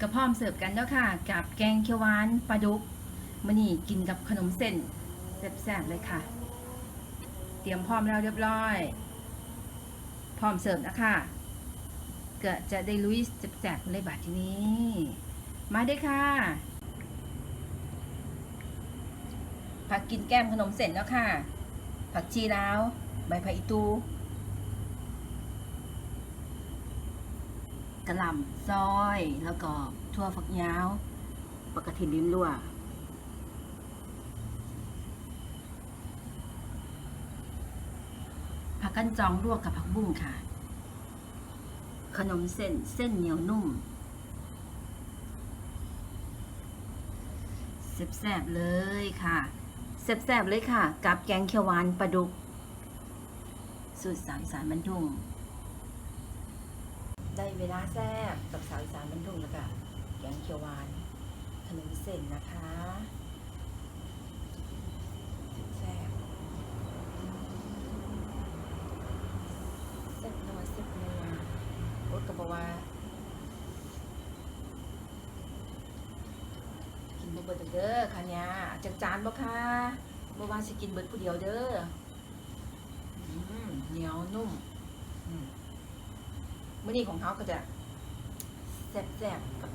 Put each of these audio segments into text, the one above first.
กระพร้อมเสิร์ฟกันแล้วค่ะ กับแกงเขียวหวานปลาดุกมันนี่กินกับขนมเส้นแซ่บๆเลยค่ะ เตรียมพร้อมแล้วเรียบร้อย พร้อมเสิร์ฟนะคะก็จะได้ลุยแซ่บๆเลยบาททีนี้ มาได้ค่ะผักกินแก้มขนมเสร็จแล้วค่ะ ผักชีแลาวใบผักอีตู กระหล่ำซอย แล้วก็ทั่วฝักยาวปกติลิ้มรั่วผักกันจองลวกกับผักบุ้งค่ะ ขนมเส้นเส้นเหนียวนุ่มแซ่บๆเลยค่ะแซ่บๆเลยค่ะ กับแกงเขียวหวานปลาดุก สูตรสาวอีสานบรรทุง ได้เวลาแซ่บกับสาวอีสานบรรทุงแล้วก็แกงเขียวหวานขนมเส้นนะคะแซ่บแซ่บนัวแซ่บนัวโอ๊ตก็บอกว่ากินบ่เบิดเด้อค่ะเนี่ยจักจานบ่ค่ะบ่ว่าสิกินเบิดผู้เดียวเด้ออืมเหนียวนุ่ม อืม มื้อนี้ของเขาก็จะแซ่บๆกับ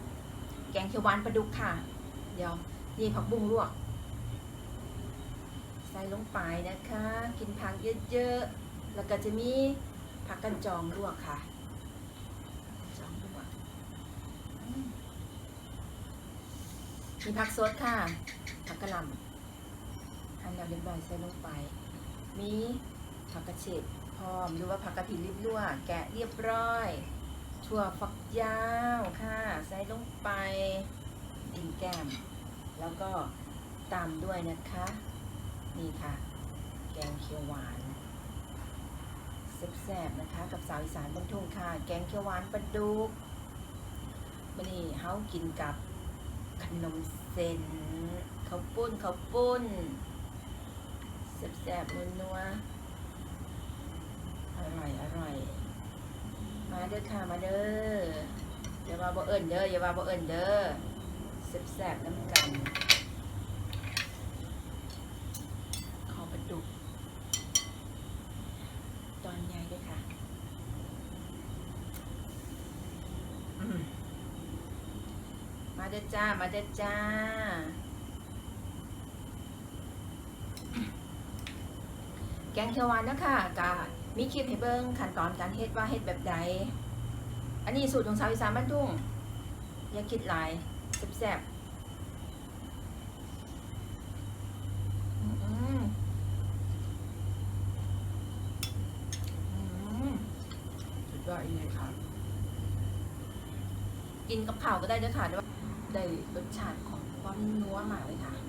แกงเขียวหวานปลาดุกค่ะ เดี๋ยวนี่ผักบุ้งลวก ใส่ลงไปนะคะ กินผักเยอะๆ แล้วก็จะมีผักกันจองลวกค่ะจองลวกมีผักสดค่ะ ผักกระหล่ำหั่นแล้วเรียบร้อยใส่ลงไป มีผักกระเฉด อม หรือว่าผักกะถิ่นริบรั่ว แกะเรียบร้อย ถั่วฝักยาวค่ะ ใส่ลงไปกินแก้ม แล้วก็ตามด้วยนะคะ นี่ค่ะ แกงเขียวหวานแซ่บๆนะคะ กับสาวอีสานบนทุ่งค่ะ แกงเขียวหวานปลาดุกมันนี่เฮากินกับขนมเส้นข้าวปุ้นข้าวปุ้นแซ่บๆนัวๆ อร่อยอร่อย มาเด้อค่ะมาเด้ออย่าว่าบ่เอิ้นเด้ออย่าว่าบ่เอิ้นเด้อแซ่บๆน้ำกันขอปลาดุกตอนใหญ่ด้วยค่ะมาเด้อจ้ามาเด้อจ้าแกงเขียวหวานนะคะกะ มีคลิปให้เบิ้งขั้นตอนการเฮ็ดว่าเฮ็ดแบบใด อันนี้สูตรของสาวอีสานบ้านทุ่ง อย่าคิดหลายแซ่บๆอืมอืมสุดยอดอีกเลยค่ะ กินกับข้าวก็ได้ด้วยค่ะได้รสชาติของความนัวมากเลยค่ะอ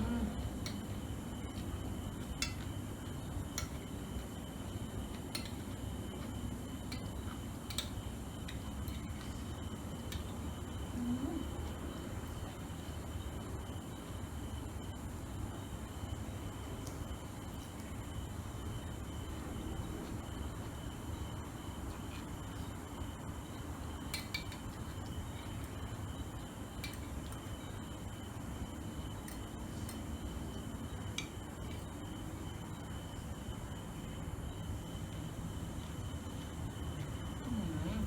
ืมอืมอืม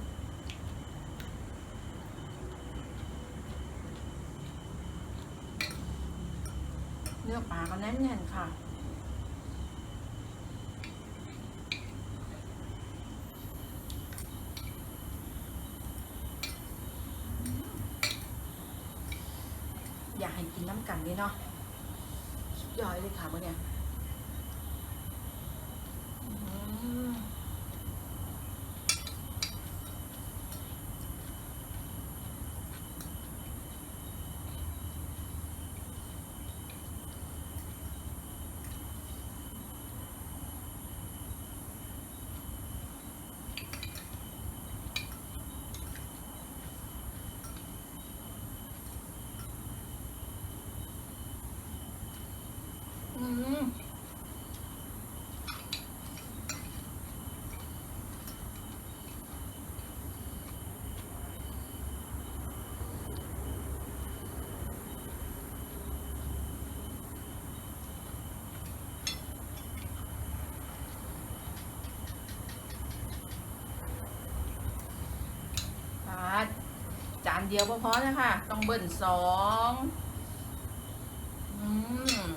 เนื้อปลาก็แน่นๆค่ะ อยากให้กินน้ำกันดีเนาะสุดยอดเลยค่ะมื่อเนี่ยอืมอืม เดียวพอๆนะคะต้องเบิ่นสองอืม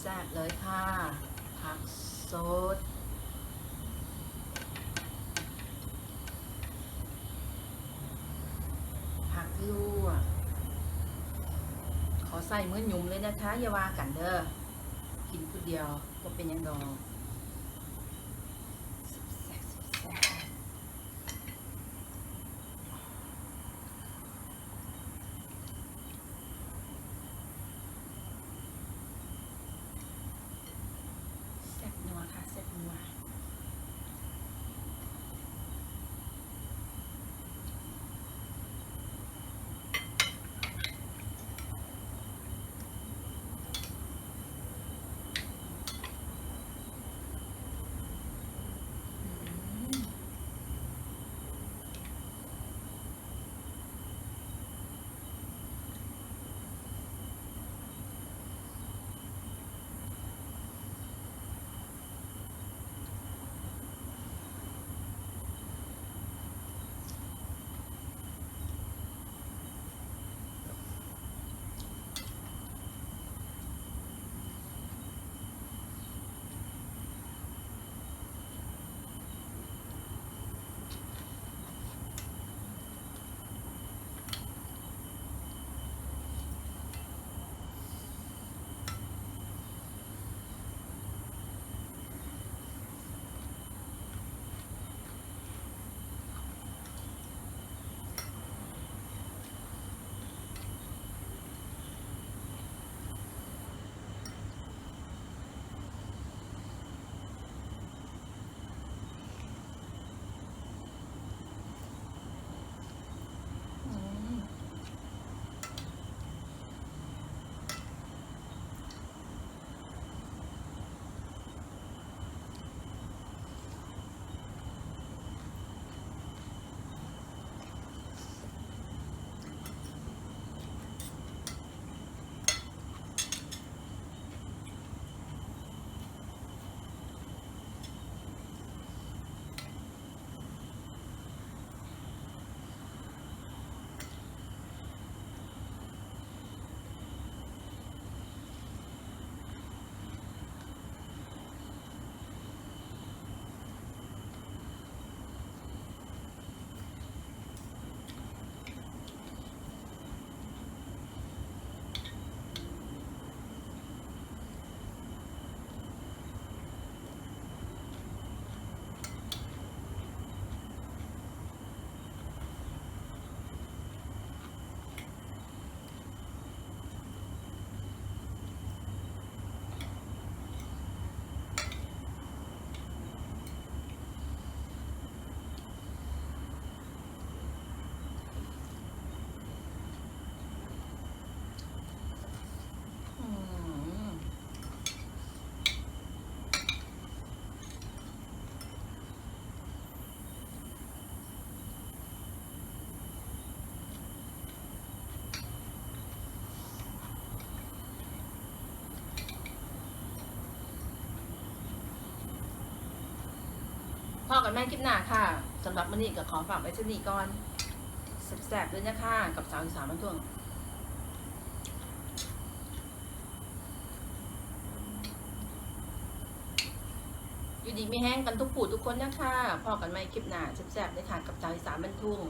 แซ่บเลยค่ะ ผักสดผักลวกขอใส่มือหยุ่มเลยนะคะ อย่าว่ากันเด้อ กินคนเดียวก็เป็นยังดอง อกันแม่คลิปหน้าค่ะสำหรับมันนี้ก็ขอฝากไว้เช่นนี้ก่อนแซ่บๆด้วยนะคะ กับสาวอีสานมันท่วงอยู่ดีไม่แห้งกันทุกผู้ทุกคนนะคะพอกันไหมคลิปหน้าแซ่บๆเลยค่ะกับสาวอีสานบรรทุ่ง